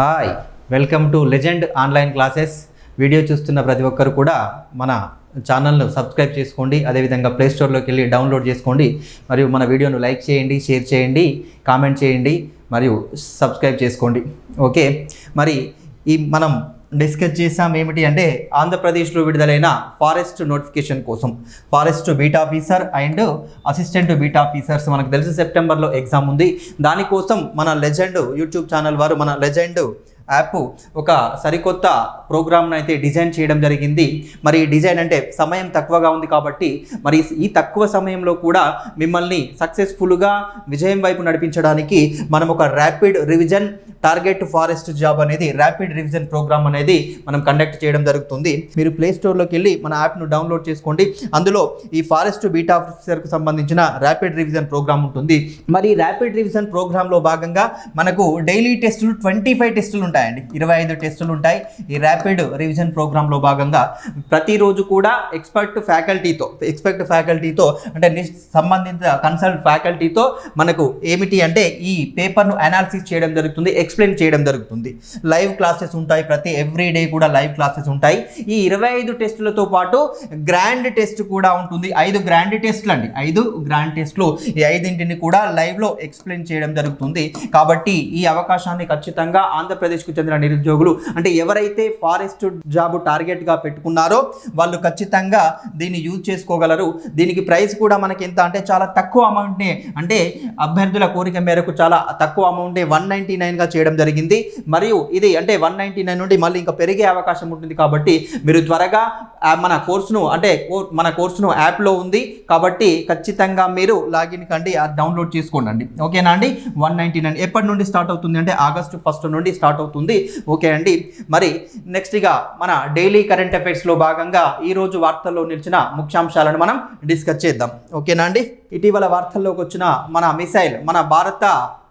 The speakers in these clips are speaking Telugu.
Hi welcome to Legend online classes video చూస్తున్న ప్రతి ఒక్కరు కూడా మన ఛానల్ను సబ్స్క్రైబ్ చేసుకోండి. అదేవిధంగా ప్లే స్టోర్లోకి వెళ్ళి డౌన్లోడ్ చేసుకోండి. మరియు మన వీడియోను లైక్ చేయండి షేర్ చేయండి కామెంట్ చేయండి మరియు సబ్స్క్రైబ్ చేసుకోండి. ఓకే మరి ఈ మనం డిస్కస్ చేసాం ఏమిటి అంటే ఆంధ్రప్రదేశ్లో విడుదలైన ఫారెస్ట్ నోటిఫికేషన్ కోసం. Forest beat officer and assistant beat officers మనకు తెలుసు సెప్టెంబర్లో ఎగ్జామ్ ఉంది. దానికోసం మన లెజెండ్ యూట్యూబ్ ఛానల్ వారు మన లెజెండ్ యాప్ ఒక సరికొత్త ప్రోగ్రామ్ను అయితే డిజైన్ చేయడం జరిగింది. మరి డిజైన్ అంటే సమయం తక్కువగా ఉంది కాబట్టి మరి ఈ తక్కువ సమయంలో కూడా మిమ్మల్ని సక్సెస్ఫుల్గా విజయం వైపు నడిపించడానికి మనం ఒక rapid revision target forest job అనేది ర్యాపిడ్ రివిజన్ ప్రోగ్రామ్ అనేది మనం కండక్ట్ చేయడం జరుగుతుంది. మీరు ప్లే స్టోర్లోకి వెళ్ళి మన యాప్ను డౌన్లోడ్ చేసుకోండి. అందులో ఈ ఫారెస్ట్ బీట్ ఆఫీసర్కు సంబంధించిన ర్యాపిడ్ రివిజన్ ప్రోగ్రామ్ ఉంటుంది. మరి ర్యాపిడ్ రివిజన్ ప్రోగ్రాంలో భాగంగా మనకు డైలీ టెస్టులు ట్వంటీ ఫైవ్ టెస్టులు ఉంటాయండి. ఇరవై ఐదు టెస్టులు ఉంటాయి. ఈ ర్యాపిడ్ రివిజన్ ప్రోగ్రాంలో భాగంగా ప్రతిరోజు కూడా ఎక్స్పర్ట్ ఫ్యాకల్టీతో ఎక్స్పర్ట్ ఫ్యాకల్టీతో అంటే సంబంధిత కన్సల్ట్ ఫ్యాకల్టీతో మనకు ఏమిటి అంటే ఈ పేపర్ను అనాలిసిస్ చేయడం జరుగుతుంది. ఎక్స్ప్లెయిన్ చేయడం జరుగుతుంది. లైవ్ క్లాసెస్ ఉంటాయి ప్రతి ఎవ్రీ డే కూడా లైవ్ క్లాసెస్ ఉంటాయి. ఈ ఇరవై ఐదు టెస్టులతో పాటు గ్రాండ్ టెస్ట్ కూడా ఉంటుంది. ఐదు గ్రాండ్ టెస్ట్లు అండి. ఐదు గ్రాండ్ టెస్ట్లు. ఈ ఐదింటిని కూడా లైవ్లో ఎక్స్ప్లెయిన్ చేయడం జరుగుతుంది. కాబట్టి ఈ అవకాశాన్ని ఖచ్చితంగా ఆంధ్రప్రదేశ్కు చెందిన నిరుద్యోగులు అంటే ఎవరైతే ఫారెస్ట్ జాబ్ టార్గెట్గా పెట్టుకున్నారో వాళ్ళు ఖచ్చితంగా దీన్ని యూజ్ చేసుకోగలరు. దీనికి ప్రైస్ కూడా మనకి ఎంత అంటే చాలా తక్కువ అమౌంట్నే అంటే అభ్యర్థుల కోరిక మేరకు చాలా తక్కువ అమౌంటే వన్ నైంటీ నైన్గా చేయడం జరిగింది. మరియు ఇది అంటే వన్ నైంటీ నైన్ నుండి మళ్ళీ ఇంకా పెరిగే అవకాశం ఉంటుంది కాబట్టి మీరు త్వరగా మన కోర్సును అంటే మన కోర్సును యాప్లో ఉంది. కాబట్టి ఖచ్చితంగా మీరు లాగిన్ కండి డౌన్లోడ్ చేసుకోండి ఓకేనా అండి? వన్ నైంటీ నైన్ ఎప్పటి నుండి స్టార్ట్ అవుతుంది అంటే ఆగస్టు ఫస్ట్ నుండి స్టార్ట్ అవుతుంది. ఓకే అండి? మరి నెక్స్ట్ ఇక మన డైలీ కరెంట్ అఫైర్స్లో భాగంగా ఈరోజు వార్తల్లో నిలిచిన ముఖ్యాంశాలను మనం డిస్కస్ చేద్దాం. ఓకేనా అండి? ఇటీవల వార్తల్లోకి వచ్చిన మన మిసైల్ మన భారత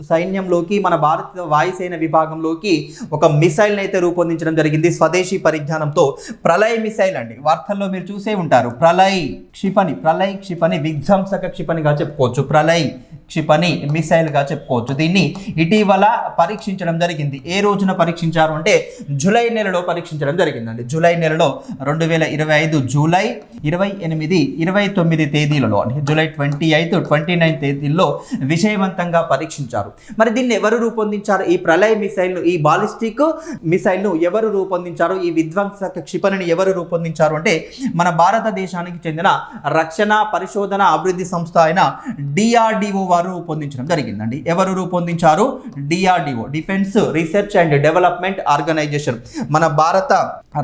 సైన్యంలోకి మన భారత వాయుసేన విభాగంలోకి ఒక మిసైల్ని అయితే రూపొందించడం జరిగింది. స్వదేశీ పరిజ్ఞానంతో ప్రళయ్ మిసైల్ అండి. వార్తల్లో మీరు చూసే ఉంటారు. ప్రళయ్ క్షిపణి ప్రళయ్ క్షిపణి విధ్వంసక క్షిపణిగా చెప్పుకోవచ్చు. ప్రళయ్ క్షిపణి మిసైల్గా చెప్పుకోవచ్చు. దీన్ని ఇటీవల పరీక్షించడం జరిగింది. ఏ రోజున పరీక్షించారు అంటే జూలై నెలలో పరీక్షించడం జరిగిందండి. జూలై నెలలో రెండు వేల ఇరవై ఐదు జూలై ఇరవై ఎనిమిది ఇరవై తొమ్మిది తేదీలలో అంటే జూలై ట్వంటీ ఐదు ట్వంటీ నైన్ తేదీల్లో విజయవంతంగా పరీక్షించారు. మరి దీన్ని ఎవరు రూపొందించారు? ఈ ప్రళయ మిసైల్ను ఈ బాలిస్టిక్ మిసైల్ను ఎవరు రూపొందించారు? ఈ విధ్వంసక క్షిపణిని ఎవరు రూపొందించారు అంటే మన భారతదేశానికి చెందిన రక్షణ పరిశోధన అభివృద్ధి సంస్థ అయిన డిఆర్డిఓ వారు రూపొందించడం జరిగిందండి. ఎవరు రూపొందించారు? DRDO defence research and development organisation మన భారత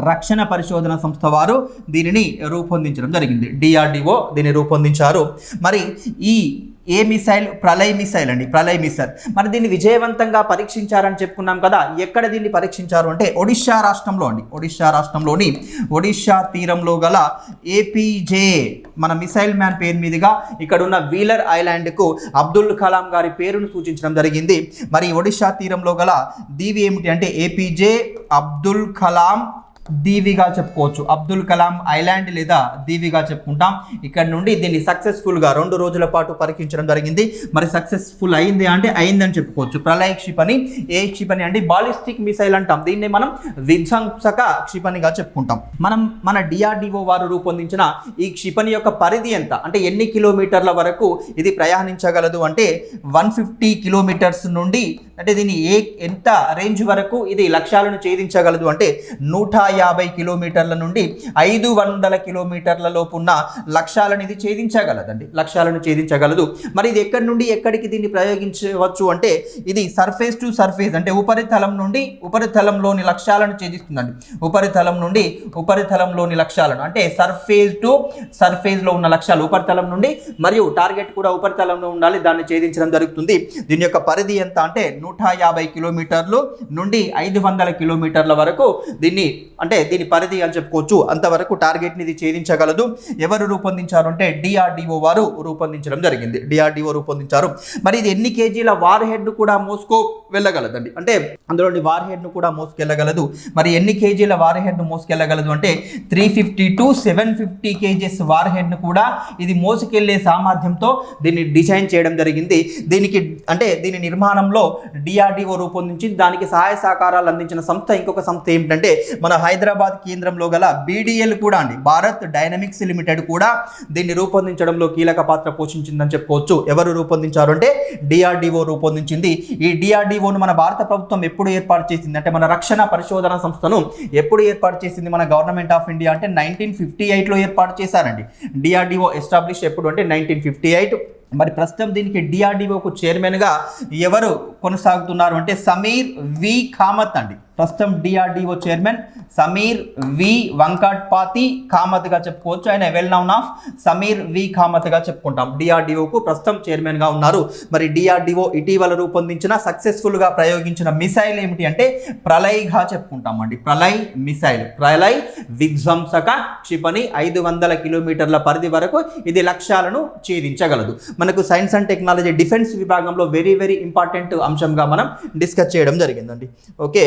రక్షణ పరిశోధన సంస్థ వారు దీనిని రూపొందించడం జరిగింది. డిఆర్డిఓ దీన్ని రూపొందించారు. మరి ఈ ఏ మిసైల్? ప్రళయ్ మిసైల్ అండి ప్రళయ్ మిసైల్. మరి దీన్ని విజయవంతంగా పరీక్షించారని చెప్పుకున్నాం కదా ఎక్కడ దీన్ని పరీక్షించారు అంటే ఒడిశా రాష్ట్రంలో అండి. ఒడిశా రాష్ట్రంలోని ఒడిశా తీరంలో గల ఏపీజే మన మిసైల్ మ్యాన్ పేరు మీదుగా ఇక్కడ ఉన్న వీలర్ ఐలాండ్కు అబ్దుల్ కలాం గారి పేరును సూచించడం జరిగింది. మరి ఒడిశా తీరంలో గల దీవి ఏమిటి అంటే ఏపీజే అబ్దుల్ కలాం దీవిగా చెప్పుకోవచ్చు. అబ్దుల్ కలాం ఐలాండ్ లేదా దీవిగా చెప్పుకుంటాం. ఇక్కడ నుండి దీన్ని సక్సెస్ఫుల్గా రెండు రోజుల పాటు పరీక్షించడం జరిగింది. మరి సక్సెస్ఫుల్ అయింది అంటే అయిందని చెప్పుకోవచ్చు. ప్రళయ క్షిపణి ఏ క్షిపణి అంటే బాలిస్టిక్ మిసైల్ అంటాం. దీన్ని మనం విధ్వంసక క్షిపణిగా చెప్పుకుంటాం. మనం మన డిఆర్డిఓ వారు రూపొందించిన ఈ క్షిపణి యొక్క పరిధి ఎంత? అంటే ఎన్ని కిలోమీటర్ల వరకు ఇది ప్రయాణించగలదు అంటే వన్ ఫిఫ్టీ కిలోమీటర్స్ నుండి అంటే దీన్ని ఏ ఎంత రేంజ్ వరకు ఇది లక్ష్యాలను ఛేదించగలదు అంటే నూట యాభై కిలోమీటర్ల నుండి ఐదు వందల కిలోమీటర్ల ఉన్న లక్ష్యాలను ఇది ఛేదించగలదండి. లక్ష్యాలను ఛేదించగలదు. మరి ఇది ఎక్కడి నుండి ఎక్కడికి దీన్ని ప్రయోగించవచ్చు అంటే ఇది సర్ఫేస్ టు సర్ఫేస్ అంటే ఉపరితలం నుండి ఉపరితలంలోని లక్ష్యాలను ఛేదిస్తుందండి. ఉపరితలం నుండి ఉపరితలంలోని లక్ష్యాలను అంటే సర్ఫేస్ టు సర్ఫేస్లో ఉన్న లక్ష్యాలు ఉపరితలం నుండి మరియు టార్గెట్ కూడా ఉపరితలంలో ఉండాలి. దాన్ని ఛేదించడం జరుగుతుంది. దీని యొక్క పరిధి ఎంత అంటే నూట యాభై కిలోమీటర్లు నుండి ఐదు వందల కిలోమీటర్ల వరకు దీన్ని అంటే దీని పరిధి అని చెప్పుకోవచ్చు. అంతవరకు టార్గెట్ని ఇది ఛేదించగలదు. ఎవరు రూపొందించారు అంటే డిఆర్డిఓ వారు రూపొందించడం జరిగింది. డిఆర్డిఓ రూపొందించారు. మరి ఇది ఎన్ని కేజీల వార్ హెడ్ కూడా మోసుకో వెళ్ళగలదండి. అంటే అందులోని వార్ హెడ్ను కూడా మోసుకెళ్ళగలదు. మరి ఎన్ని కేజీల వార్ హెడ్ను మోసుకెళ్ళగలదు అంటే three fifty to seven fifty kgs war హెడ్ను కూడా ఇది మోసుకెళ్ళే సామర్థ్యంతో దీన్ని డిజైన్ చేయడం జరిగింది. దీనికి అంటే దీని నిర్మాణంలో డిఆర్డిఓ రూపొందించింది దానికి సహాయ సహకారాలు అందించిన సంస్థ ఇంకొక సంస్థ ఏమిటంటే మన హైదరాబాద్ కేంద్రంలో గల బీడీఎల్ కూడా అండి. భారత్ డైనమిక్స్ లిమిటెడ్ కూడా దీన్ని రూపొందించడంలో కీలక పాత్ర పోషించిందని చెప్పుకోవచ్చు. ఎవరు రూపొందించారు అంటే డిఆర్డిఓ రూపొందించింది. ఈ డిఆర్డిఓను మన భారత ప్రభుత్వం ఎప్పుడు ఏర్పాటు చేసింది? అంటే మన రక్షణ పరిశోధన సంస్థను ఎప్పుడు ఏర్పాటు చేసింది? మన గవర్నమెంట్ ఆఫ్ ఇండియా అంటే నైన్టీన్ ఫిఫ్టీ ఎయిట్లో ఏర్పాటు చేశారండి. డిఆర్డిఓ ఎస్టాబ్లిష్ ఎప్పుడు అంటే నైన్టీన్ ఫిఫ్టీ ఎయిట్. మరి ప్రస్తుతం దీనికి డిఆర్డిఓకు చైర్మన్గా ఎవరు కొనసాగుతున్నారు అంటే సమీర్ వి కామత్ అండి. ప్రస్తుతం DRDO chairman Sameer V Venkatapathy కామత్గా చెప్పుకోవచ్చు. ఆయన well known of Sameer V కామత్గా చెప్పుకుంటాం. డిఆర్డిఓకు ప్రస్తుతం చైర్మన్గా ఉన్నారు. మరి డిఆర్డిఓ ఇటీవల రూపొందించిన సక్సెస్ఫుల్గా ప్రయోగించిన మిసైల్ ఏమిటి అంటే ప్రళయ్గా చెప్పుకుంటాం అండి. ప్రళయ్ మిసైల్ ప్రళయ్ విధ్వంసక క్షిపణి ఐదు వందల కిలోమీటర్ల పరిధి వరకు ఇది లక్ష్యాలను ఛేదించగలదు. మనకు సైన్స్ అండ్ టెక్నాలజీ డిఫెన్స్ విభాగంలో వెరీ వెరీ ఇంపార్టెంట్ అంశంగా మనం డిస్కస్ చేయడం జరిగిందండి. ఓకే.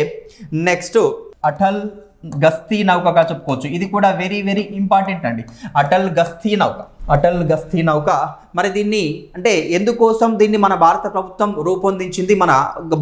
నెక్స్ట్ అటల్ గస్తీ నౌకగా చెప్పుకోవచ్చు. ఇది కూడా వెరీ వెరీ ఇంపార్టెంట్ అండి. అటల్ గస్తీ నౌక. అటల్ గస్తీ నౌక. మరి దీన్ని అంటే ఎందుకోసం దీన్ని మన భారత ప్రభుత్వం రూపొందించింది మన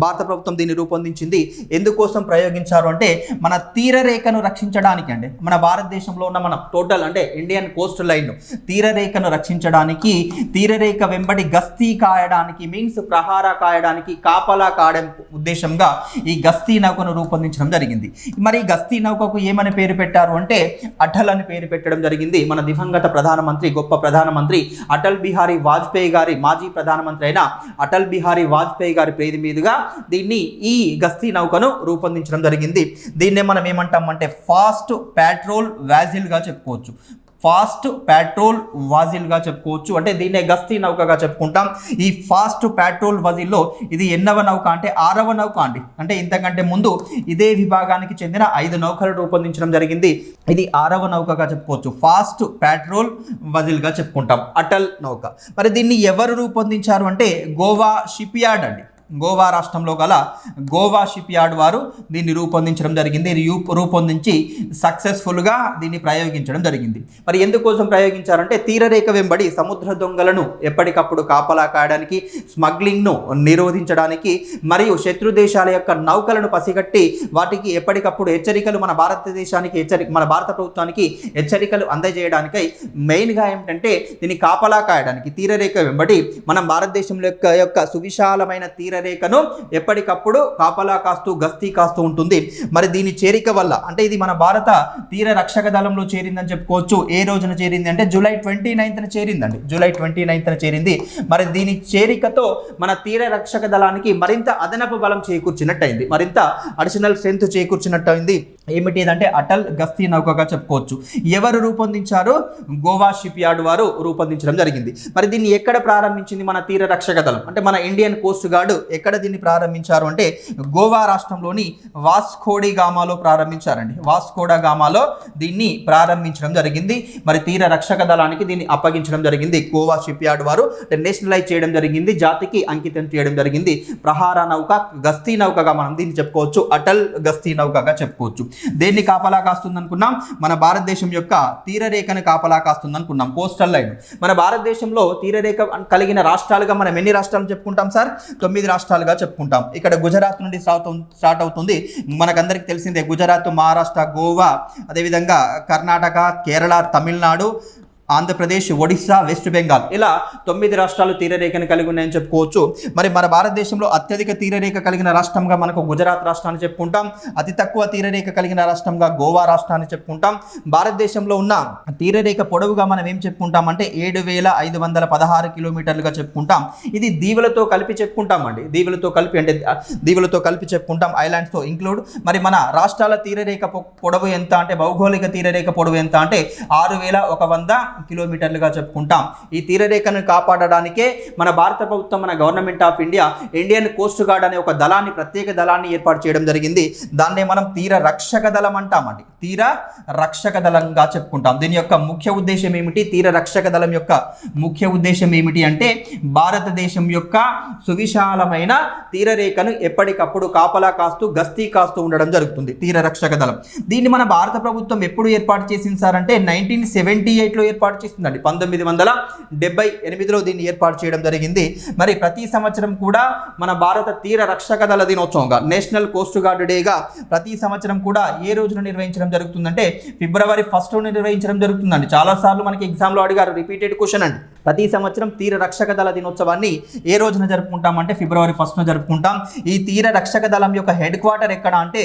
భారత ప్రభుత్వం దీన్ని రూపొందించింది ఎందుకోసం ప్రయోగించారు అంటే మన తీరరేఖను రక్షించడానికి అండి. మన భారతదేశంలో ఉన్న మన టోటల్ అంటే ఇండియన్ కోస్ట్ లైన్ తీరరేఖను రక్షించడానికి తీరరేఖ వెంబడి గస్తీ కాయడానికి మీన్స్ ప్రహార కాయడానికి కాపలా కాయడం ఉద్దేశంగా ఈ గస్తీ నౌకను రూపొందించడం జరిగింది. మరి ఈ గస్తీ నౌకకు ఏమని పేరు పెట్టారు అంటే అటల్ అని పేరు పెట్టడం జరిగింది. మన దివంగత ప్రధానమంత్రి గొప్ప ప్రధానమంత్రి అటల్ బిహారీ వాజ్పేయి గారి మాజీ ప్రధానమంత్రి అయిన అటల్ బిహారీ వాజ్పేయి గారి పేరు మీదుగా దీన్ని ఈ గస్తీ నౌకను రూపొందించడం జరిగింది. దీన్నే మనం ఏమంటామంటే ఫాస్ట్ పెట్రోల్ వ్యాజిల్గా చెప్పుకోవచ్చు. ఫాస్ట్ పెట్రోల్ వాజిల్గా చెప్పుకోవచ్చు. అంటే దీన్నే గస్తీ నౌకగా చెప్పుకుంటాం. ఈ ఫాస్ట్ పెట్రోల్ వజిల్లో ఇది ఎన్నవ నౌక అంటే ఆరవ నౌక అండి. అంటే ఇంతకంటే ముందు ఇదే విభాగానికి చెందిన ఐదు నౌకలు రూపొందించడం జరిగింది. ఇది ఆరవ నౌకగా చెప్పుకోవచ్చు. ఫాస్ట్ పెట్రోల్ వజిల్గా చెప్పుకుంటాం. అటల్ నౌక. మరి దీన్ని ఎవరు రూపొందించారు అంటే గోవా షిప్ యార్డ్ అండి. గోవా రాష్ట్రంలో గల గోవా షిప్ యార్డ్ వారు దీన్ని రూపొందించడం జరిగింది. రూపొందించి సక్సెస్ఫుల్గా దీన్ని ప్రయోగించడం జరిగింది. మరి ఎందుకోసం ప్రయోగించారంటే తీరరేఖ వెంబడి సముద్ర దొంగలను ఎప్పటికప్పుడు కాపలా కాయడానికి స్మగ్లింగ్ను నిరోధించడానికి మరియు శత్రు దేశాల యొక్క నౌకలను పసిగట్టి వాటికి ఎప్పటికప్పుడు హెచ్చరికలు మన భారతదేశానికి హెచ్చరిక మన భారత ప్రభుత్వానికి హెచ్చరికలు అందజేయడానికై మెయిన్గా ఏమిటంటే దీన్ని కాపలా కాయడానికి తీరరేఖ వెంబడి మనం భారతదేశం యొక్క యొక్క సువిశాలమైన తీర రేఖను ఎప్పటికప్పుడు కాపలా కాస్తూ గస్తీ కాస్తూ ఉంటుంది. మరి దీని చేరిక వల్ల అంటే ఇది మన భారత తీర రక్షక దళంలో చేరిందని చెప్పుకోవచ్చు. ఏ రోజున చేరింది అంటే జూలై ట్వంటీ నైన్త్న చేరిందండి. జూలై ట్వంటీ నైన్త్న చేరింది. మరి దీని చేరికతో మన తీర రక్షక దళానికి మరింత అదనపు బలం చేకూర్చినట్టయింది. మరింత అడిషనల్ స్ట్రెంత్ చేకూర్చినట్టయింది. ఏమిటి అంటే అటల్ గస్తీ నౌకగా చెప్పుకోవచ్చు. ఎవరు రూపొందించారో గోవా షిప్ యార్డ్ వారు రూపొందించడం జరిగింది. మరి దీన్ని ఎక్కడ ప్రారంభించింది మన తీర రక్షక దళం? అంటే మన ఇండియన్ కోస్ట్ గార్డ్ ఎక్కడ దీన్ని ప్రారంభించారు అంటే గోవా రాష్ట్రంలోని వాస్కోడి గామాలో ప్రారంభించారండి. వాస్కోడా గామాలో దీన్ని ప్రారంభించడం జరిగింది. మరి తీర రక్షక దళానికి దీన్ని అప్పగించడం జరిగింది. గోవా షిప్ యార్డ్ వారు నేషనలైజ్ చేయడం జరిగింది. జాతికి అంకితం చేయడం జరిగింది. ప్రహార నౌక గస్తీ నౌకగా మనం దీన్ని చెప్పుకోవచ్చు. అటల్ గస్తీ నౌకగా చెప్పుకోవచ్చు. దేన్ని కాపలా కాస్తుంది అనుకున్నాం మన భారతదేశం యొక్క తీరరేఖను కాపలా కాస్తుంది అనుకున్నాం కోస్టల్ లైన్. మన భారతదేశంలో తీరరేఖ కలిగిన రాష్ట్రాలుగా మనం ఎన్ని రాష్ట్రాలు చెప్పుకుంటాం సార్? తొమ్మిది రాష్ట్రాలుగా చెప్పుకుంటాం. ఇక్కడ గుజరాత్ నుండి స్టార్ట్ స్టార్ట్ అవుతుంది. మనకందరికి తెలిసిందే గుజరాత్ మహారాష్ట్ర గోవా అదేవిధంగా కర్ణాటక కేరళ తమిళనాడు ఆంధ్రప్రదేశ్ ఒడిశా వెస్ట్ బెంగాల్. ఇలా తొమ్మిది రాష్ట్రాలు తీరరేఖను కలిగి ఉన్నాయని చెప్పుకోవచ్చు. మరి మన భారతదేశంలో అత్యధిక తీరరేఖ కలిగిన రాష్ట్రంగా మనకు గుజరాత్ రాష్ట్రాన్ని చెప్పుకుంటాం. అతి తక్కువ తీరరేఖ కలిగిన రాష్ట్రంగా గోవా రాష్ట్రాన్ని చెప్పుకుంటాం. భారతదేశంలో ఉన్న తీరరేఖ పొడవుగా మనం ఏం చెప్పుకుంటాం అంటే ఏడు వేల ఐదు వందల పదహారు కిలోమీటర్లుగా చెప్పుకుంటాం. ఇది దీవులతో కలిపి చెప్పుకుంటామండి. దీవులతో కలిపి అంటే దీవులతో కలిపి చెప్పుకుంటాం. ఐలాండ్స్తో ఇంక్లూడ్. మరి మన రాష్ట్రాల తీరరేఖ పొడవు ఎంత అంటే భౌగోళిక తీరరేఖ పొడవు ఎంత అంటే ఆరు వేల ఒక వంద కిలోమీటర్లుగా చెప్పుకుంటాం. ఈ తీరరేఖను కాపాడడానికే మన భారత ప్రభుత్వం మన government of India Indian Coast Guard అనే ఒక దళాన్ని ప్రత్యేక దళాన్ని ఏర్పాటు చేయడం జరిగింది. దాన్నే మనం తీర రక్షక దళం అంటామండి. తీర రక్షక దళంగా చెప్పుకుంటాం. దీని యొక్క ముఖ్య ఉద్దేశం ఏమిటి? తీర రక్షక దళం యొక్క ముఖ్య ఉద్దేశం ఏమిటి అంటే భారతదేశం యొక్క సువిశాలమైన తీరరేఖను ఎప్పటికప్పుడు కాపలా కాస్తూ గస్తీ కాస్తూ ఉండడం జరుగుతుంది తీర రక్షక దళం. దీన్ని మన భారత ప్రభుత్వం ఎప్పుడు ఏర్పాటు చేసింది సార్ అంటే నైన్టీన్ సెవెంటీ ఎయిట్లో ఏర్పాటు చేసిందండి. పంతొమ్మిది వందల డెబ్బై ఎనిమిదిలో దీన్ని ఏర్పాటు చేయడం జరిగింది. మరి ప్రతి సంవత్సరం కూడా మన భారత తీర రక్షక దళ దినోత్సవంగా నేషనల్ కోస్ట్ గార్డ్ డేగా ప్రతి సంవత్సరం కూడా ఏ రోజున నిర్వహించడం జరుగుతుందంటే ఫిబ్రవరి ఫస్ట్ నిర్వహించడం జరుగుతుందండి. చాలాసార్లు మనకి ఎగ్జామ్లో అడిగారు రిపీటెడ్ క్వశ్చన్ అండి. ప్రతి సంవత్సరం తీర రక్షక దళ దినోత్సవాన్ని ఏ రోజున జరుపుకుంటాం అంటే ఫిబ్రవరి ఫస్ట్న జరుపుకుంటాం. ఈ తీర రక్షక దళం యొక్క హెడ్ క్వార్టర్ ఎక్కడ అంటే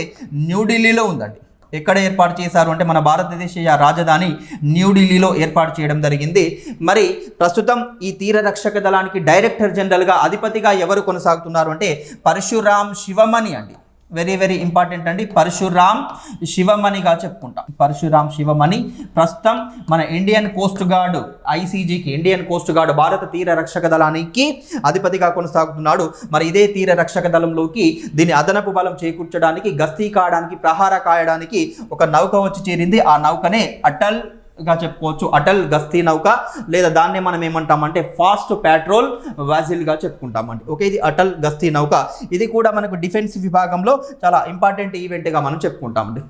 న్యూఢిల్లీలో ఉందండి. ఎక్కడ ఏర్పాటు చేశారు అంటే మన భారతదేశ రాజధాని న్యూఢిల్లీలో ఏర్పాటు చేయడం జరిగింది. మరి ప్రస్తుతం ఈ తీర రక్షక దళానికి డైరెక్టర్ జనరల్గా అధిపతిగా ఎవరు కొనసాగుతున్నారు అంటే పరశురామ్ శివమణి అండి. వెరీ వెరీ ఇంపార్టెంట్ అండి. పరశురామ్ శివమణిగా చెప్పుకుంటాం. పరశురామ్ శివమణి ప్రస్తుతం మన ఇండియన్ కోస్ట్ గార్డ్ ఐసీజీకి ఇండియన్ కోస్ట్ గార్డ్ భారత తీర రక్షక దళానికి అధిపతిగా కొనసాగుతున్నాడు. మరి ఇదే తీర రక్షక దళంలోకి దీని అదనపు బలం చేకూర్చడానికి గస్తీ కాయడానికి ప్రహార కాయడానికి ఒక నౌక వచ్చి చేరింది. ఆ నౌకనే అటల్ గా చెప్పుకోవచ్చు. అటల్ గస్తీ నౌక లేదా దాన్నే మనం ఏమంటామంటే ఫాస్ట్ పెట్రోల్ వాజిల్గా చెప్పుకుంటామండి. ఓకే ఇది అటల్ గస్తీ నౌక. ఇది కూడా మనకు డిఫెన్స్ విభాగంలో చాలా ఇంపార్టెంట్ ఈవెంట్గా మనం చెప్పుకుంటామండి.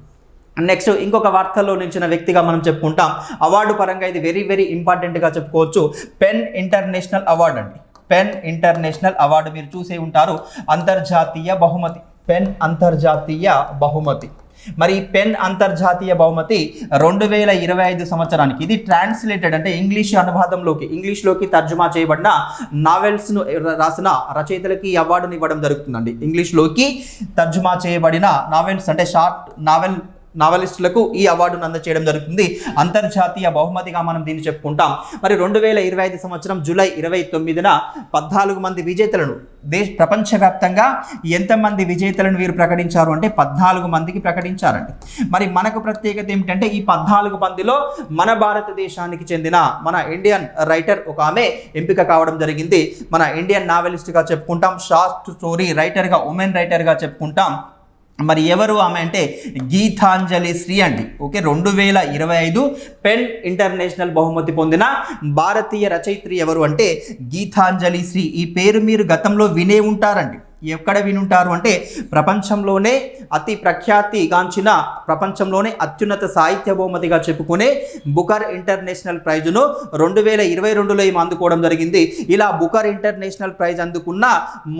నెక్స్ట్ ఇంకొక వార్తల్లో నిలిచిన వ్యక్తిగా మనం చెప్పుకుంటాం. అవార్డు పరంగా ఇది వెరీ వెరీ ఇంపార్టెంట్గా చెప్పుకోవచ్చు. పెన్ ఇంటర్నేషనల్ అవార్డు అండి. పెన్ ఇంటర్నేషనల్ అవార్డు మీరు చూసే ఉంటారు. అంతర్జాతీయ బహుమతి. పెన్ అంతర్జాతీయ బహుమతి. మరి పెన్ అంతర్జాతీయ బహుమతి రెండు వేల ఇరవై ఐదు సంవత్సరానికి. ఇది ట్రాన్స్లేటెడ్ అంటే ఇంగ్లీష్ అనువాదంలోకి ఇంగ్లీష్లోకి తర్జుమా చేయబడిన నావెల్స్ను రాసిన రచయితలకి అవార్డును అవార్డుని ఇవ్వడం జరుగుతుందండి. ఇంగ్లీష్లోకి తర్జుమా చేయబడిన నావెల్స్ అంటే షార్ట్ నావెల్ నావలిస్టులకు ఈ అవార్డును అందచేయడం జరుగుతుంది. అంతర్జాతీయ బహుమతిగా మనం దీన్ని చెప్పుకుంటాం. మరి రెండు వేల ఇరవై ఐదు సంవత్సరం జూలై ఇరవై తొమ్మిదిన పద్నాలుగు మంది విజేతలను దేశ ప్రపంచవ్యాప్తంగా ఎంతమంది విజేతలను వీరు ప్రకటించారు అంటే పద్నాలుగు మందికి ప్రకటించారండి. మరి మనకు ప్రత్యేకత ఏమిటంటే ఈ పద్నాలుగు మందిలో మన భారతదేశానికి చెందిన మన ఇండియన్ రైటర్ ఒక ఆమె ఎంపిక కావడం జరిగింది. మన ఇండియన్ నావెలిస్ట్గా చెప్పుకుంటాం. షార్ట్ స్టోరీ రైటర్గా ఉమెన్ రైటర్గా చెప్పుకుంటాం. మరి ఎవరు ఆమె అంటే గీతాంజలి శ్రీ అండి. ఓకే రెండు వేల ఇరవై ఐదు పెన్ ఇంటర్నేషనల్ బహుమతి పొందిన భారతీయ రచయిత్రి ఎవరు అంటే గీతాంజలి శ్రీ. ఈ పేరు మీరు గతంలో వినే ఉంటారండి. ఎక్కడ వినుంటారు అంటే ప్రపంచంలోనే అతి ప్రఖ్యాతిగాంచిన ప్రపంచంలోనే అత్యున్నత సాహిత్య బహుమతిగా చెప్పుకునే బుకర్ ఇంటర్నేషనల్ ప్రైజ్ను రెండు వేల ఇరవై రెండులో ఈమె అందుకోవడం జరిగింది. ఇలా బుకర్ ఇంటర్నేషనల్ ప్రైజ్ అందుకున్న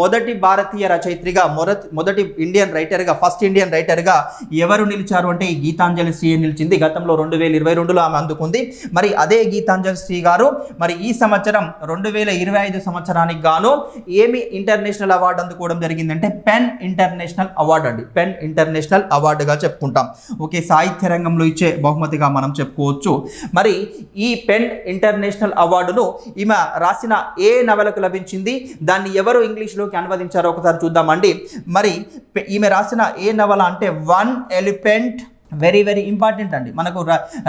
మొదటి భారతీయ రచయిత్రిగా మొదటి మొదటి ఇండియన్ రైటర్గా ఫస్ట్ ఇండియన్ రైటర్గా ఎవరు నిలిచారు అంటే ఈ గీతాంజలి శ్రీ నిలిచింది. గతంలో రెండు వేల ఇరవై రెండులో ఆమె అందుకుంది. మరి అదే గీతాంజలి శ్రీ గారు మరి ఈ సంవత్సరం రెండు వేల ఇరవై ఐదు సంవత్సరానికి గాను ఏమి ఇంటర్నేషనల్ అవార్డు అందుకోవడం జరిగిందంటే పెన్ ఇంటర్నేషనల్ అవార్డు అండి. పెన్ ఇంటర్నేషనల్ అవార్డుగా చెప్పుకుంటాం. ఓకే సాహిత్య రంగంలో ఇచ్చే బహుమతిగా మనం చెప్పుకోవచ్చు. మరి ఈ పెన్ ఇంటర్నేషనల్ అవార్డును ఈమె రాసిన ఏ నవలకు లభించింది? దాన్ని ఎవరు ఇంగ్లీష్లోకి అనువదించారో ఒకసారి చూద్దామండి. మరి ఈమె రాసిన ఏ నవల అంటే one elephant very very important అండి. మనకు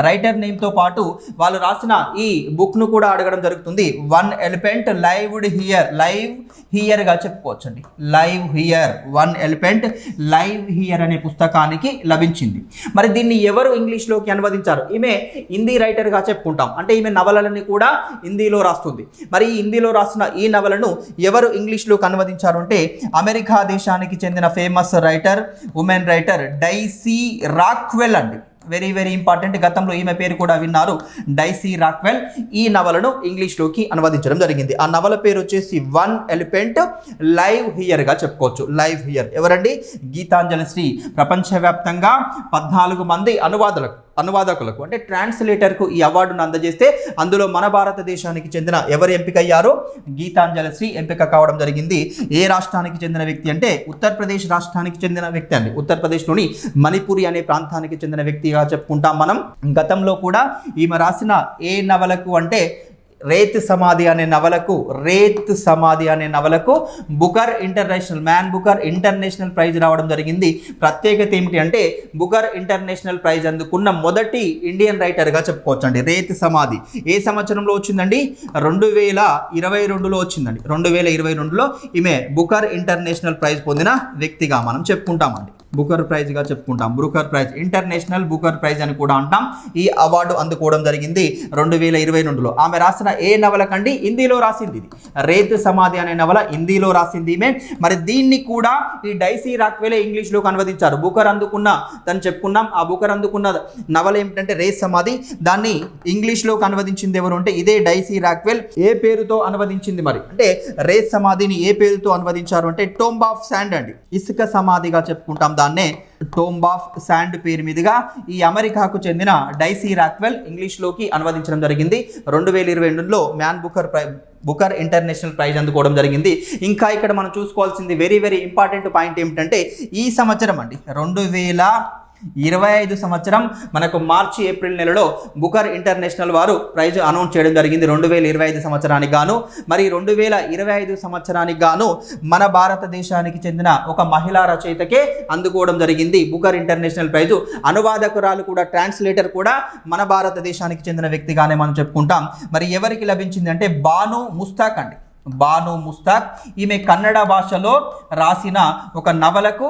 రైటర్ నేమ్తో పాటు వాళ్ళు రాసిన ఈ బుక్ను కూడా అడగడం జరుగుతుంది. One elephant lived here live హియర్గా చెప్పుకోవచ్చు అండి live here one elephant live here అనే పుస్తకానికి లభించింది. మరి దీన్ని ఎవరు ఇంగ్లీష్లోకి అనువదించారు? ఈమె హిందీ రైటర్గా చెప్పుకుంటాం. అంటే ఈమె నవలలని కూడా హిందీలో రాస్తుంది. మరి ఈ హిందీలో రాసిన ఈ నవలను ఎవరు ఇంగ్లీష్లోకి అనువదించారు అంటే అమెరికా దేశానికి చెందిన famous writer women writer Daisy Rockwell అండి. వెరీ వెరీ ఇంపార్టెంట్ గతంలో ఈమె పేరు కూడా విన్నారు. Daisy Rockwell. ఈ నవలను ఇంగ్లీష్లోకి అనువదించడం జరిగింది. ఆ నవల పేరు వచ్చేసి వన్ ఎలిఫెంట్ లైవ్ హియర్గా చెప్పుకోవచ్చు. లైవ్ హియర్ ఎవరండి? గీతాంజలి శ్రీ. ప్రపంచవ్యాప్తంగా పద్నాలుగు మంది అనువాదులకు అనువాదకులకు అంటే ట్రాన్స్లేటర్కు ఈ అవార్డును అందజేస్తే అందులో మన భారతదేశానికి చెందిన ఎవరు ఎంపికయ్యారో? గీతాంజలి శ్రీ ఎంపిక కావడం జరిగింది. ఏ రాష్ట్రానికి చెందిన వ్యక్తి అంటే ఉత్తరప్రదేశ్ రాష్ట్రానికి చెందిన వ్యక్తి అండి. ఉత్తరప్రదేశ్లోని మణిపురి అనే ప్రాంతానికి చెందిన వ్యక్తిగా చెప్పుకుంటాం మనం. గతంలో కూడా ఈమె రాసిన ఏ నవలకు అంటే రేత్ సమాధి అనే నవలకు రేత్ సమాధి అనే నవలకు Booker International Man Booker International Prize రావడం జరిగింది. ప్రత్యేకత ఏమిటి అంటే బుకర్ ఇంటర్నేషనల్ ప్రైజ్ అందుకున్న మొదటి ఇండియన్ రైటర్గా చెప్పుకోవచ్చు అండి రేత్ సమాధి. ఏ సంవత్సరంలో వచ్చిందండి? రెండు వేల ఇరవై రెండులో వచ్చిందండి. రెండు వేల ఇరవై రెండులో ఈమె బుకర్ ఇంటర్నేషనల్ ప్రైజ్ పొందిన వ్యక్తిగా మనం చెప్పుకుంటామండి. బుకర్ ప్రైజ్గా చెప్పుకుంటాం. Booker Prize International Booker Prize అని కూడా అంటాం. ఈ అవార్డు అందుకోవడం జరిగింది రెండు వేల ఇరవై రెండులో. ఆమె రాసిన ఏ నవల కండి? హిందీలో రాసింది ఇది. రేత్ సమాధి అనే నవల హిందీలో రాసింది ఈమె. మరి దీన్ని కూడా ఈ డైసీ రాక్వేలే ఇంగ్లీష్లోకి అనువదించారు. బుకర్ అందుకున్న దాన్ని చెప్పుకున్నాం. ఆ బుకర్ అందుకున్న నవల ఏమిటంటే రేత్ సమాధి. దాన్ని ఇంగ్లీష్లోకి అనువదించింది ఎవరు అంటే ఇదే డైసీ రాక్వెల్. ఏ పేరుతో అనువదించింది మరి? అంటే రేత్ సమాధిని ఏ పేరుతో అనువదించారు అంటే టోంబ్ ఆఫ్ శాండ్ అండి. ఇసుక సమాధిగా చెప్పుకుంటాం దాన్నే. టోంబ్ ఆఫ్ శాండ్ పేరు మీదుగా ఈ అమెరికాకు చెందిన డైసీ రాక్వెల్ ఇంగ్లీష్లోకి అనువదించడం జరిగింది. రెండు వేల ఇరవై రెండులో మ్యాన్ బుకర్ ప్రై బుకర్ ఇంటర్నేషనల్ ప్రైజ్ అందుకోవడం జరిగింది. ఇంకా ఇక్కడ మనం చూసుకోవాల్సింది వెరీ వెరీ ఇంపార్టెంట్ పాయింట్ ఏమిటంటే ఈ సంవత్సరం అండి రెండు వేల ఇరవై ఐదు సంవత్సరం మనకు మార్చి ఏప్రిల్ నెలలో బుకర్ ఇంటర్నేషనల్ వారు ప్రైజ్ అనౌన్స్ చేయడం జరిగింది. రెండు వేల ఇరవై ఐదు సంవత్సరానికి గాను మరి రెండు వేల ఇరవై ఐదు సంవత్సరానికి గాను మన భారతదేశానికి చెందిన ఒక మహిళా రచయితకే అందుకోవడం జరిగింది. బుకర్ ఇంటర్నేషనల్ ప్రైజు అనువాదకురాలు కూడా ట్రాన్స్లేటర్ కూడా మన భారతదేశానికి చెందిన వ్యక్తిగానే మనం చెప్పుకుంటాం. మరి ఎవరికి లభించిందంటే బాను ముస్తాక్ అండి. బాను ముస్తాక్ ఈమె కన్నడ భాషలో రాసిన ఒక నవలకు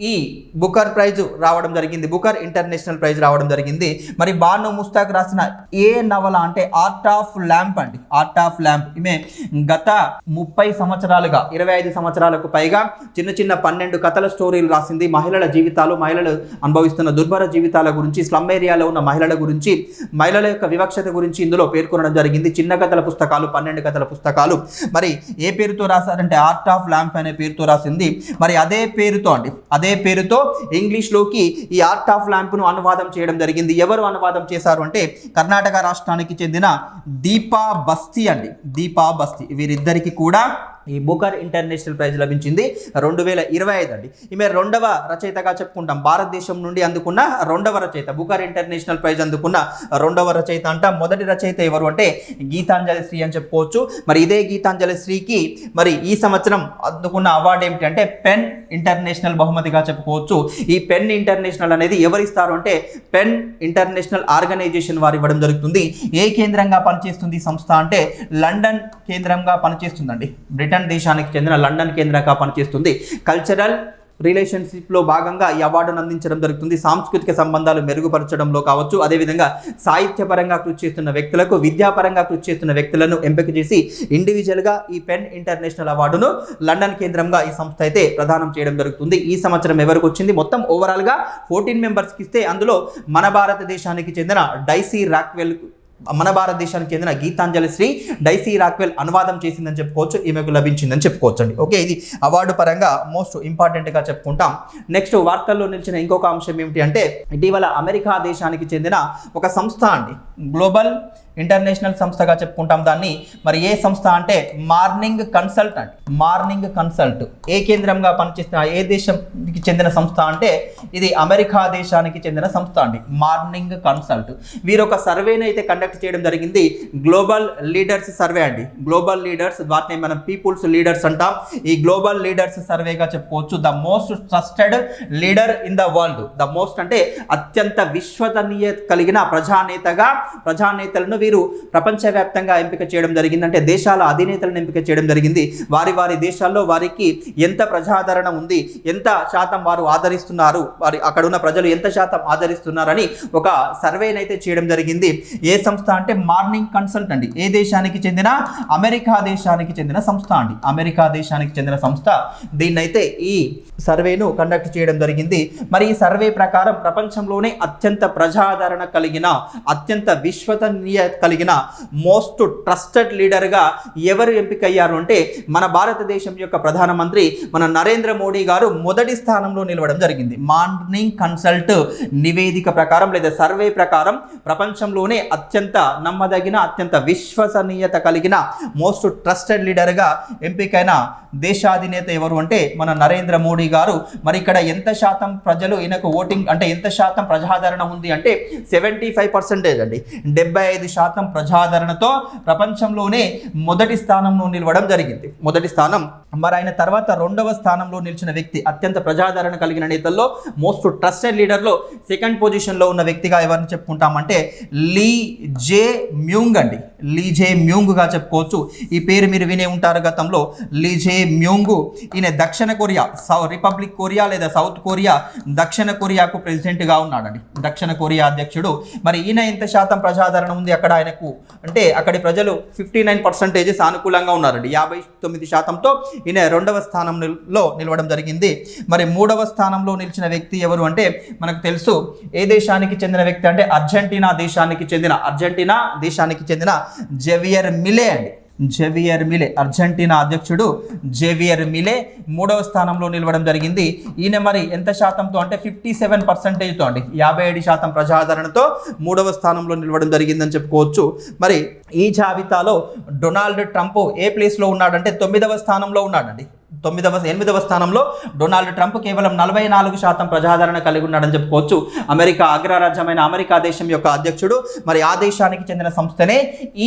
ఈ బుకర్ ప్రైజ్ రావడం జరిగింది. బుకర్ ఇంటర్నేషనల్ ప్రైజ్ రావడం జరిగింది. మరి బాను ముస్తాక్ రాసిన ఏ నవల అంటే ఆర్ట్ ఆఫ్ ల్యాంప్ అండి. Art of lamp. ఈమె గత ముప్పై సంవత్సరాలుగా ఇరవై ఐదు సంవత్సరాలకు పైగా చిన్న చిన్న పన్నెండు కథల స్టోరీలు రాసింది. మహిళల జీవితాలు మహిళలు అనుభవిస్తున్న దుర్భర జీవితాల గురించి స్లమ్ ఏరియాలో ఉన్న మహిళల గురించి మహిళల యొక్క వివక్షత గురించి ఇందులో పేర్కొనడం జరిగింది. చిన్న కథల పుస్తకాలు పన్నెండు కథల పుస్తకాలు. మరి ఏ పేరుతో రాశారంటే ఆర్ట్ ఆఫ్ ల్యాంప్ అనే పేరుతో రాసింది. మరి అదే పేరుతో అండి. అదే పేరుతో ఇంగ్లీష్లోకి ఈ ఆర్ట్ ఆఫ్ ల్యాంప్ను అనువాదం చేయడం జరిగింది. ఎవరు అనువాదం చేశారు అంటే కర్ణాటక రాష్ట్రానికి చెందిన దీపా బస్తీ అండి. దీపా బస్తీ. వీరిద్దరికి కూడా ఈ బుకర్ ఇంటర్నేషనల్ ప్రైజ్ లభించింది రెండు వేల ఇరవై ఐదు అండి. ఈమె రెండవ రచయితగా చెప్పుకుంటాం. భారతదేశం నుండి అందుకున్న రెండవ రచయిత బుకర్ ఇంటర్నేషనల్ ప్రైజ్ అందుకున్న రెండవ రచయిత అంట. మొదటి రచయిత ఎవరు అంటే గీతాంజలి శ్రీ అని చెప్పుకోవచ్చు. మరి ఇదే గీతాంజలి శ్రీకి మరి ఈ సంవత్సరం అందుకున్న అవార్డు ఏమిటి అంటే పెన్ ఇంటర్నేషనల్ బహుమతిగా చెప్పుకోవచ్చు. ఈ పెన్ ఇంటర్నేషనల్ అనేది ఎవరిస్తారు అంటే పెన్ ఇంటర్నేషనల్ ఆర్గనైజేషన్ వారు ఇవ్వడం జరుగుతుంది. ఏ కేంద్రంగా పనిచేస్తుంది ఈ సంస్థ అంటే లండన్ కేంద్రంగా పనిచేస్తుందండి. బ్రిటన్ దేశానికి చెందిన లండన్ కేంద్రంగా పనిచేస్తుంది. కల్చరల్ రిలేషన్షిప్లో భాగంగా ఈ అవార్డును అందించడం జరుగుతుంది. సాంస్కృతిక సంబంధాలు మెరుగుపరచడంలో కావచ్చు. అదేవిధంగా సాహిత్యపరంగా కృషి చేస్తున్న వ్యక్తులకు విద్యాపరంగా కృషి చేస్తున్న వ్యక్తులను ఎంపిక చేసి ఇండివిజువల్గా ఈ పెన్ ఇంటర్నేషనల్ అవార్డును లండన్ కేంద్రంగా ఈ సంస్థ అయితే ప్రదానం చేయడం జరుగుతుంది. ఈ సంవత్సరం ఎవరికి వచ్చింది? మొత్తం ఓవరాల్గా ఫోర్టీన్ మెంబర్స్కి ఇస్తే అందులో మన భారతదేశానికి చెందిన డైసీ రాక్వెల్ మన భారతదేశానికి చెందిన గీతాంజలి శ్రీ డైసీ రాక్వెల్ అనువాదం చేసిందని చెప్పుకోవచ్చు ఈమెకు లభించిందని చెప్పుకోవచ్చు అండి ఓకే ఇది అవార్డు పరంగా మోస్ట్ ఇంపార్టెంట్గా చెప్పుకుంటాం. నెక్స్ట్ వార్తల్లో నిలిచిన ఇంకొక అంశం ఏమిటి అంటే ఇటీవల అమెరికా దేశానికి చెందిన ఒక సంస్థ అండి గ్లోబల్ ఇంటర్నేషనల్ సంస్థగా చెప్పుకుంటాం దాన్ని. మరి ఏ సంస్థ అంటే మార్నింగ్ కన్సల్టెంట్. Morning Consult. ఏ కేంద్రంగా పనిచేస్తున్న ఏ దేశంకి చెందిన సంస్థ అంటే ఇది అమెరికా దేశానికి చెందిన సంస్థ అండి. Morning Consult. వీరు ఒక సర్వేని అయితే కండక్ట్ చేయడం జరిగింది. గ్లోబల్ లీడర్స్ సర్వే అండి. గ్లోబల్ లీడర్స్ వాటిని మనం పీపుల్స్ లీడర్స్ అంటాం. ఈ గ్లోబల్ లీడర్స్ సర్వేగా చెప్పుకోవచ్చు. The most trusted leader in the world. The most అంటే అత్యంత విశ్వసనీయత కలిగిన ప్రజానేతగా ప్రజానేతలను వీరు ప్రపంచవ్యాప్తంగా ఎంపిక చేయడం జరిగింది అంటే దేశాల అధినేతలను ఎంపిక చేయడం జరిగింది. వారి వారి దేశాల్లో వారికి ఎంత ప్రజాదరణ ఉంది ఎంత శాతం వారు ఆదరిస్తున్నారు వారి అక్కడ ఉన్న ప్రజలు ఎంత శాతం ఆదరిస్తున్నారని ఒక సర్వేనైతే చేయడం జరిగింది. ఏ సంస్థ అంటే మార్నింగ్ కన్సల్ట్ అండి. ఏ దేశానికి చెందిన? అమెరికా దేశానికి చెందిన సంస్థ అండి. అమెరికా దేశానికి చెందిన సంస్థ. దీన్నైతే ఈ సర్వేను కండక్ట్ చేయడం జరిగింది. మరి ఈ సర్వే ప్రకారం ప్రపంచంలోనే అత్యంత ప్రజాదరణ కలిగిన అత్యంత విశ్వసనీయ కలిగిన మోస్ట్ ట్రస్టెడ్ లీడర్గా ఎవరు ఎంపికయ్యారు అంటే మన భారతదేశం యొక్క ప్రధానమంత్రి మన నరేంద్ర మోడీ గారు మొదటి స్థానంలో నిలవడం జరిగింది. మార్నింగ్ కన్సల్ట్ నివేదిక ప్రకారం లేదా సర్వే ప్రకారం ప్రపంచంలోనే అత్యంత నమ్మదగిన అత్యంత విశ్వసనీయత కలిగిన మోస్ట్ ట్రస్టెడ్ లీడర్గా ఎంపికైన దేశాధినేత ఎవరు అంటే మన నరేంద్ర మోడీ గారు. మరి ఇక్కడ ఎంత శాతం ప్రజలు ఈయనకు ఓటింగ్ అంటే ఎంత శాతం ప్రజాదరణ ఉంది అంటే సెవెంటీ ఫైవ్ పర్సెంటేజ్ అండి. డెబ్బై ఐదు శాతం శాతం ప్రజాదరణతో ప్రపంచంలోనే మొదటి స్థానంలో నిలవడం జరిగింది. మొదటి స్థానం మరి ఆయన తర్వాత రెండవ స్థానంలో నిలిచిన వ్యక్తి అత్యంత ప్రజాదరణ కలిగిన నేతల్లో మోస్ట్ ట్రస్టెడ్ లీడర్లో సెకండ్ పొజిషన్లో ఉన్న వ్యక్తిగా ఎవరిని చెప్పుకుంటామంటే లీ జే మ్యూంగ్ అండి. లీ జే మ్యూంగ్గా చెప్పుకోవచ్చు. ఈ పేరు మీరు వినే ఉంటారు గతంలో. లీ జే మ్యూంగు ఈయన దక్షిణ కొరియా సౌ రిపబ్లిక్ కొరియా లేదా సౌత్ కొరియా దక్షిణ కొరియాకు ప్రెసిడెంట్గా ఉన్నాడండి. దక్షిణ కొరియా అధ్యక్షుడు. మరి ఈయన ఎంత శాతం ప్రజాదరణ ఉంది అక్కడ ఆయనకు? అంటే అక్కడి ప్రజలు ఫిఫ్టీ నైన్ పర్సెంటేజ్ సానుకూలంగా ఉన్నారండి. యాభై తొమ్మిది శాతంతో ఈయన రెండవ స్థానంలో నిలవడం జరిగింది. మరి మూడవ స్థానంలో నిలిచిన వ్యక్తి ఎవరు అంటే మనకు తెలుసు. ఏ దేశానికి చెందిన వ్యక్తి అంటే అర్జెంటీనా దేశానికి చెందిన అర్జెంటీనా దేశానికి చెందిన జెవియర్ మిలే అండి జేవియర్ మిలే అర్జెంటీనా అధ్యక్షుడు జేవియర్ మిలే మూడవ స్థానంలో నిలవడం జరిగింది. ఈయన మరి ఎంత శాతంతో అంటే ఫిఫ్టీ సెవెన్ పర్సెంటేజ్తో అండి. యాభై ఏడు శాతం ప్రజాదరణతో మూడవ స్థానంలో నిలవడం జరిగిందని చెప్పుకోవచ్చు. మరి ఈ జాబితాలో డొనాల్డ్ ట్రంప్ ఏ ప్లేస్లో ఉన్నాడంటే తొమ్మిదవ స్థానంలో ఉన్నాడండి. తొమ్మిదవ ఎనిమిదవ స్థానంలో డొనాల్డ్ ట్రంప్ కేవలం నలభై నాలుగు శాతం ప్రజాదరణ కలిగి ఉన్నాడని చెప్పుకోవచ్చు. అమెరికా అగ్రరాజ్యమైన అమెరికా దేశం యొక్క అధ్యక్షుడు మరి ఆ దేశానికి చెందిన సంస్థనే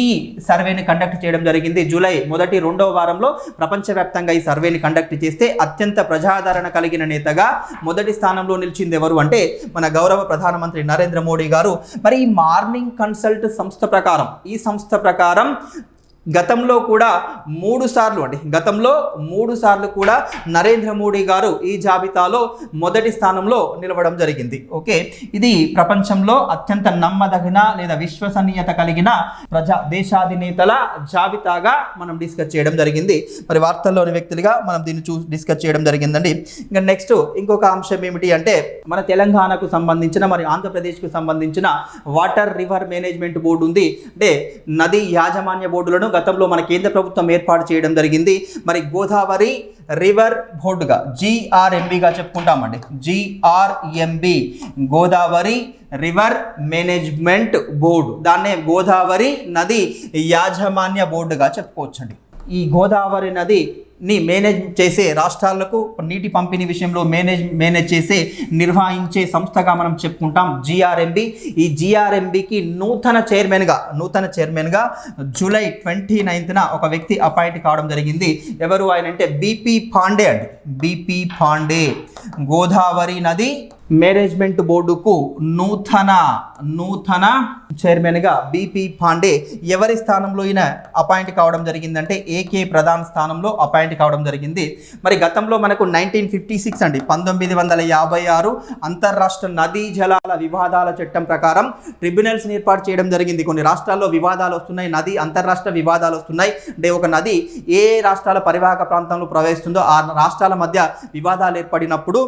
ఈ సర్వేని కండక్ట్ చేయడం జరిగింది. జూలై మొదటి రెండవ వారంలో ప్రపంచవ్యాప్తంగా ఈ సర్వేని కండక్ట్ చేస్తే అత్యంత ప్రజాదరణ కలిగిన నేతగా మొదటి స్థానంలో నిలిచింది ఎవరు అంటే మన గౌరవ ప్రధానమంత్రి నరేంద్ర మోడీ గారు. మరి ఈ మార్నింగ్ కన్సల్ట్ సంస్థ ప్రకారం ఈ సంస్థ ప్రకారం గతంలో కూడా మూడు సార్లు అండి. గతంలో మూడు సార్లు కూడా నరేంద్ర మోడీ గారు ఈ జాబితాలో మొదటి స్థానంలో నిలవడం జరిగింది. ఓకే? ఇది ప్రపంచంలో అత్యంత నమ్మదగిన లేదా విశ్వసనీయత కలిగిన ప్రజా దేశాధినేతల జాబితాగా మనం డిస్కస్ చేయడం జరిగింది. మరి వార్తల్లోని వ్యక్తులుగా మనం దీన్ని చూ డిస్కస్ చేయడం జరిగిందండి. ఇంకా నెక్స్ట్ ఇంకొక అంశం ఏమిటి అంటే మన తెలంగాణకు సంబంధించిన మరి ఆంధ్రప్రదేశ్కు సంబంధించిన వాటర్ రివర్ మేనేజ్మెంట్ బోర్డు ఉంది. అంటే నది యాజమాన్య బోర్డులను గతంలో మన కేంద్ర ప్రభుత్వం ఏర్పాటు చేయడం జరిగింది. మరి గోదావరి రివర్ బోర్డుగా జిఆర్ఎంబిగా చెప్పుకుంటామండి. GRMB Godavari river management board. దాన్నే గోదావరి నది యాజమాన్య బోర్డుగా చెప్పుకోవచ్చండి. ఈ గోదావరి నది ని మేనేజ్ చేసే రాష్ట్రాలకు నీటి పంపిణీ విషయంలో మేనేజ్ మేనేజ్ చేసే నిర్వహించే సంస్థగా మనం చెప్పుకుంటాం జిఆర్ఎంబి ఈ జిఆర్ఎంబికి నూతన చైర్మన్గా నూతన చైర్మన్గా జూలై ట్వంటీ నైన్త్న ఒక వ్యక్తి అపాయింట్ కావడం జరిగింది. ఎవరు ఆయన అంటే బీపీ పాండే అండి. బీపీ పాండే. గోదావరి నది మేనేజ్మెంట్ బోర్డుకు నూతన నూతన చైర్మన్గా బీపీ పాండే ఎవరి స్థానంలో ఈయన అపాయింట్ కావడం జరిగిందంటే ఏకే ప్రధాన్ స్థానంలో అపాయింట్ కావడం జరిగింది. మరి గతంలో మనకు నైన్టీన్ ఫిఫ్టీ సిక్స్ అండి పంతొమ్మిది వందల యాభై ఆరు అంతర్రాష్ట్ర నదీ జలాల వివాదాల చట్టం ప్రకారం ట్రిబ్యునల్స్ని ఏర్పాటు చేయడం జరిగింది. కొన్ని రాష్ట్రాల్లో వివాదాలు వస్తున్నాయి నది అంతర్రాష్ట్ర వివాదాలు వస్తున్నాయి. అంటే ఒక నది ఏ రాష్ట్రాల పరివాహక ప్రాంతంలో ప్రవహిస్తుందో ఆ రాష్ట్రాల మధ్య వివాదాలు ఏర్పడినప్పుడు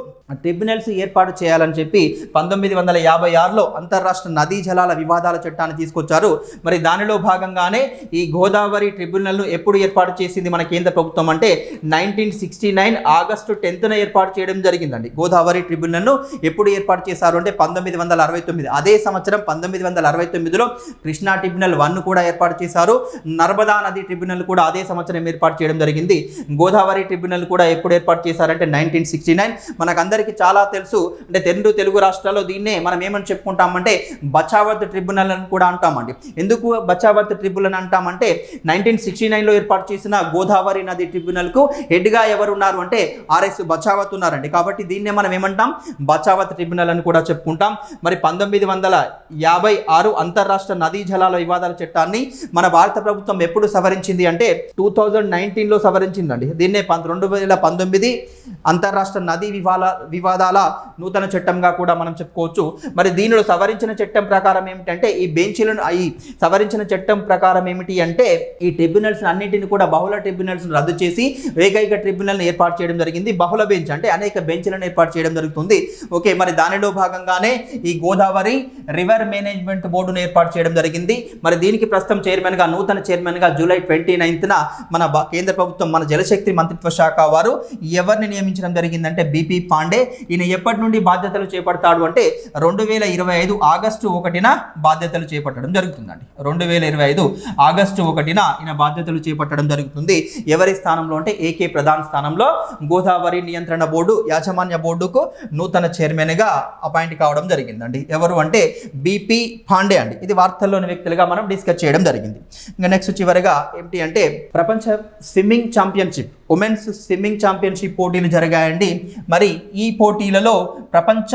ట్రిబ్యునల్స్ ఏర్పాటు చేయాలని చెప్పి పంతొమ్మిది వందల యాభై ఆరులో అంతర్రాష్ట్ర నదీ జలాల వివాదాల చట్టాన్ని తీసుకొచ్చారు. మరి దానిలో భాగంగానే ఈ గోదావరి ట్రిబ్యునల్ను ఎప్పుడు ఏర్పాటు చేసింది మన కేంద్ర ప్రభుత్వం అంటే నైన్టీన్ సిక్స్టీ నైన్ ఆగస్టు టెన్త్న ఏర్పాటు చేయడం జరిగిందండి. గోదావరి ట్రిబ్యునల్ను ఎప్పుడు ఏర్పాటు చేశారు అంటే పంతొమ్మిది వందల అరవై తొమ్మిది. అదే సంవత్సరం పంతొమ్మిది వందల అరవై తొమ్మిదిలో కృష్ణా ట్రిబ్యునల్ వన్ కూడా ఏర్పాటు చేశారు. నర్మదా నది ట్రిబ్యునల్ కూడా అదే సంవత్సరం ఏర్పాటు చేయడం జరిగింది. గోదావరి ట్రిబ్యునల్ కూడా ఎప్పుడు ఏర్పాటు చేశారంటే నైన్టీన్ సిక్స్టీ నైన్. మనకందరికీ చాలా తెలుసు. అంటే రెండు తెలుగు రాష్ట్రాల్లో దీన్నే మనం ఏమని చెప్పుకుంటామంటే బచావత్ ట్రిబ్యునల్ అని కూడా అంటామండి. ఎందుకు బచావత్ ట్రిబ్యునల్ అంటామంటే నైన్టీన్ సిక్స్టీ నైన్లో ఏర్పాటు చేసిన గోదావరి నది ట్రిబ్యునల్కు హెడ్గా ఎవరు ఉన్నారు అంటే ఆర్ఎస్ బచావత్ ఉన్నారండి. కాబట్టి దీన్నే మనం ఏమంటాం? బచావత్ ట్రిబ్యునల్ అని కూడా చెప్పుకుంటాం. మరి పంతొమ్మిది వందల యాభై ఆరు అంతర్రాష్ట్ర నదీ జలాల వివాదాల చట్టాన్ని మన భారత ప్రభుత్వం ఎప్పుడు సవరించింది అంటే టూ థౌజండ్ నైన్టీన్లో సవరించిందండి. దీన్నే పం- రెండు వేల పంతొమ్మిది అంతర్రాష్ట్ర నదీ వివాద వివాదాల నూతన చట్టంగా కూడా మనం చెప్పుకోవచ్చు. మరి దీనిలో సవరించిన చట్టం ప్రకారం ఏమిటంటే ఈ బెంచీలను ఈ సవరించిన చట్టం ప్రకారం ఏమిటి అంటే ఈ ట్రిబ్యునల్స్ అన్నింటిని కూడా బహుళ ట్రిబ్యునల్స్ రద్దు చేసి ఏకైక ట్రిబ్యునల్ని ఏర్పాటు చేయడం జరిగింది. బహుళ బెంచ్ అంటే అనేక బెంచ్లను ఏర్పాటు చేయడం జరుగుతుంది. ఓకే మరి దానిలో భాగంగానే ఈ గోదావరి రివర్ మేనేజ్మెంట్ బోర్డును ఏర్పాటు చేయడం జరిగింది. మరి దీనికి ప్రస్తుతం చైర్మన్గా నూతన చైర్మన్గా జూలై ట్వంటీ నైన్త్న మన కేంద్ర ప్రభుత్వం మన జలశక్తి మంత్రిత్వ శాఖ వారు ఎవరిని నియమించడం జరిగిందంటే బీపీ పాండే. ఈయన ఎప్పటి నుండి బాధ్యతలు చేపడతాడు అంటే రెండు వేల ఇరవై ఐదు ఆగస్టు ఒకటిన బాధ్యతలు చేపట్టడం జరుగుతుందండి. రెండు వేల ఇరవై ఐదు ఆగస్టు ఒకటిన ఈయన బాధ్యతలు చేపట్టడం జరుగుతుంది. ఎవరి స్థానంలో అంటే ఏకే ప్రధాన స్థానంలో గోదావరి నియంత్రణ బోర్డు యాజమాన్య బోర్డుకు నూతన చైర్మన్గా అపాయింట్ కావడం జరిగిందండి. ఎవరు అంటే బీపీ పాండే అండి. ఇది వార్తల్లోని వ్యక్తులుగా మనం డిస్కస్ చేయడం జరిగింది. ఇంకా నెక్స్ట్ చివరిగా ఏంటి అంటే ప్రపంచ swimming championship women's swimming championship పోటీలు జరిగాయండి. మరి ఈ పోటీలలో ప్రపంచ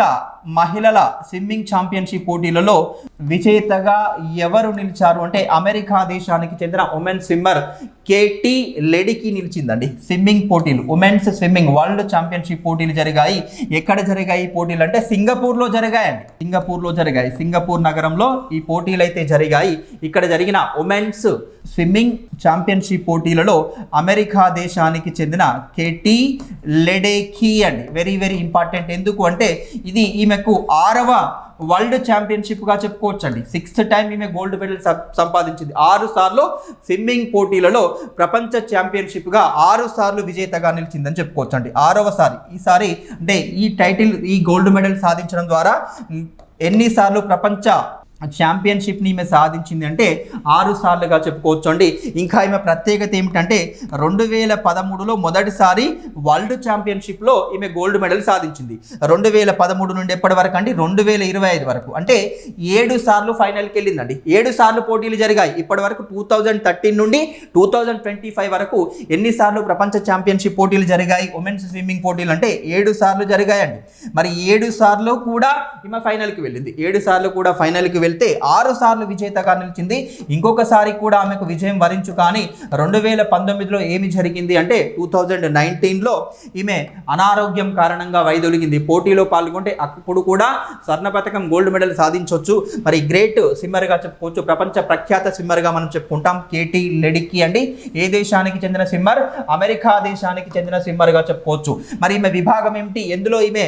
మహిళల స్విమ్మింగ్ ఛాంపియన్షిప్ పోటీలలో విజేతగా ఎవరు నిలిచారు? అంటే అమెరికా దేశానికి చెందిన ఉమెన్ స్విమ్మర్ కేటీ లెడికి నిలిచిందండి. స్విమ్మింగ్ పోటీలు ఉమెన్స్ స్విమ్మింగ్ వరల్డ్ ఛాంపియన్షిప్ పోటీలు జరిగాయి. ఎక్కడ జరిగాయి ఈ పోటీలు అంటే సింగపూర్లో జరిగాయండి. సింగపూర్లో జరిగాయి. సింగపూర్ నగరంలో ఈ పోటీలు అయితే జరిగాయి. ఇక్కడ జరిగిన ఉమెన్స్ స్విమ్మింగ్ ఛాంపియన్షిప్ పోటీలలో అమెరికా దేశానికి చెందిన కేటీ లెడేకి అండి. వెరీ వెరీ ఇంపార్టెంట్ ఎందుకు అంటే ఇది ఈమెకు ఆరవ వరల్డ్ ఛాంపియన్షిప్గా చెప్పుకోవచ్చు అండి సిక్స్త్ టైం ఈమె గోల్డ్ మెడల్ సంపాదించింది. ఆరు సార్లు స్విమ్మింగ్ పోటీలలో ప్రపంచ ఛాంపియన్షిప్గా ఆరు సార్లు విజేతగా నిలిచిందని చెప్పుకోవచ్చు అండి ఆరవసారి ఈసారి అంటే ఈ టైటిల్ ఈ గోల్డ్ మెడల్ సాధించడం ద్వారా ఎన్నిసార్లు ప్రపంచ ఛాంపియన్షిప్ని ఈమె సాధించింది అంటే ఆరు సార్లుగా చెప్పుకోవచ్చు అండి ఇంకా ఈమె ప్రత్యేకత ఏమిటంటే రెండు వేల పదమూడులో మొదటిసారి వరల్డ్ ఛాంపియన్షిప్లో ఈమె గోల్డ్ మెడల్ సాధించింది. రెండు వేల పదమూడు నుండి ఎప్పటి వరకు అండి? రెండు వేల ఇరవై ఐదు వరకు. అంటే ఏడు సార్లు ఫైనల్కి వెళ్ళిందండి. ఏడు సార్లు పోటీలు జరిగాయి. ఇప్పటి వరకు టూ థౌజండ్ థర్టీన్ నుండి టూ థౌజండ్ ట్వంటీ ఫైవ్ వరకు ఎన్నిసార్లు ప్రపంచ ఛాంపియన్షిప్ పోటీలు జరిగాయి? ఉమెన్స్ స్విమ్మింగ్ పోటీలు అంటే ఏడు సార్లు జరిగాయండి. మరి ఏడు సార్లు కూడా ఈమె ఫైనల్కి వెళ్ళింది. ఏడు సార్లు కూడా ఫైనల్కి వెళ్ళి వెళ్తే ఆరు సార్లు విజేతగా నిలిచింది. ఇంకొకసారి కూడా ఆమెకు విజయం వరించు కానీ రెండు వేల పంతొమ్మిదిలో ఏమి జరిగింది అంటే టూ థౌజండ్ నైన్టీన్లో ఈమె అనారోగ్యం కారణంగా వైదొలిగింది. పోటీలో పాల్గొంటే అప్పుడు కూడా స్వర్ణ పథకం గోల్డ్ మెడల్ సాధించవచ్చు మరి గ్రేట్ స్విమ్మర్గా చెప్పుకోవచ్చు. ప్రపంచ ప్రఖ్యాత స్విమ్మర్గా మనం చెప్పుకుంటాం. కేటీ లెడిక్కి అండి. ఏ దేశానికి చెందిన స్విమ్మర్? అమెరికా దేశానికి చెందిన స్విమ్మర్గా చెప్పుకోవచ్చు. మరి ఈమె విభాగం ఏమిటి? ఎందులో ఈమె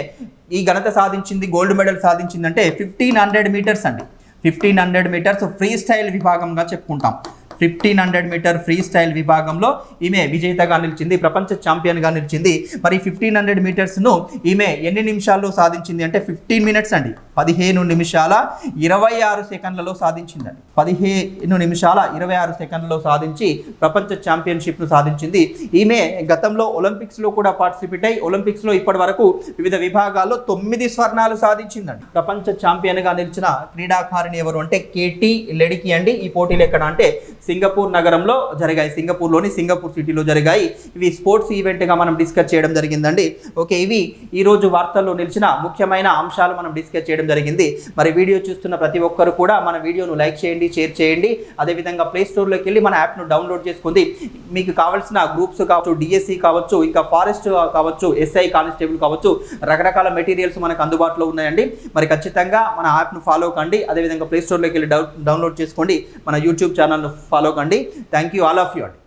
ఈ ఘనత సాధించింది గోల్డ్ మెడల్ సాధించిందంటే ఫిఫ్టీన్ హండ్రెడ్ మీటర్స్ అండి. Fifteen hundred metres free style విభాగంగా చెప్పుకుంటాం. Fifteen hundred metre free style విభాగంలో ఈమె విజేతగా నిలిచింది ప్రపంచ ఛాంపియన్గా నిలిచింది. మరి ఫిఫ్టీన్ హండ్రెడ్ మీటర్స్ను ఈమె ఎన్ని నిమిషాల్లో సాధించింది అంటే ఫిఫ్టీన్ మినిట్స్ అండి. పదిహేను నిమిషాల ఇరవై ఆరు సెకండ్లలో సాధించిందండి. పదిహేను నిమిషాల ఇరవై ఆరు సెకండ్లలో సాధించి ప్రపంచ ఛాంపియన్షిప్ను సాధించింది. ఈమె గతంలో ఒలింపిక్స్లో కూడా పార్టిసిపేట్ అయ్యి ఒలింపిక్స్లో ఇప్పటి వరకు వివిధ విభాగాల్లో తొమ్మిది స్వర్ణాలు సాధించిందండి. ప్రపంచ ఛాంపియన్గా నిలిచిన క్రీడాకారిణి ఎవరు అంటే కేటీ లెడికి అండి. ఈ పోటీలు ఎక్కడ అంటే సింగపూర్ నగరంలో జరిగాయి. సింగపూర్లోని సింగపూర్ సిటీలో జరిగాయి. ఇవి స్పోర్ట్స్ ఈవెంట్గా మనం డిస్కస్ చేయడం జరిగిందండి. ఓకే ఇవి ఈరోజు వార్తల్లో నిలిచిన ముఖ్యమైన అంశాలు మనం డిస్కస్ చేయడం జరిగింది. మరి వీడియో చూస్తున్న ప్రతి ఒక్కరు కూడా మన వీడియోను లైక్ చేయండి షేర్ చేయండి. అదేవిధంగా ప్లేస్టోర్లోకి వెళ్ళి మన యాప్ను డౌన్లోడ్ చేసుకుంది. మీకు కావాల్సిన గ్రూప్స్ కావచ్చు డిఎస్సి కావచ్చు ఇంకా ఫారెస్ట్ కావచ్చు ఎస్ఐ కానిస్టేబుల్ కావచ్చు రకరకాల మెటీరియల్స్ మనకు అందుబాటులో ఉన్నాయండి. మరి ఖచ్చితంగా మన యాప్ను ఫాలో కండి. అదేవిధంగా ప్లే స్టోర్లోకి వెళ్ళి డౌన్లోడ్ చేసుకోండి. మన యూట్యూబ్ ఛానల్ను ఫాలో కండి. Thank you all of you అండి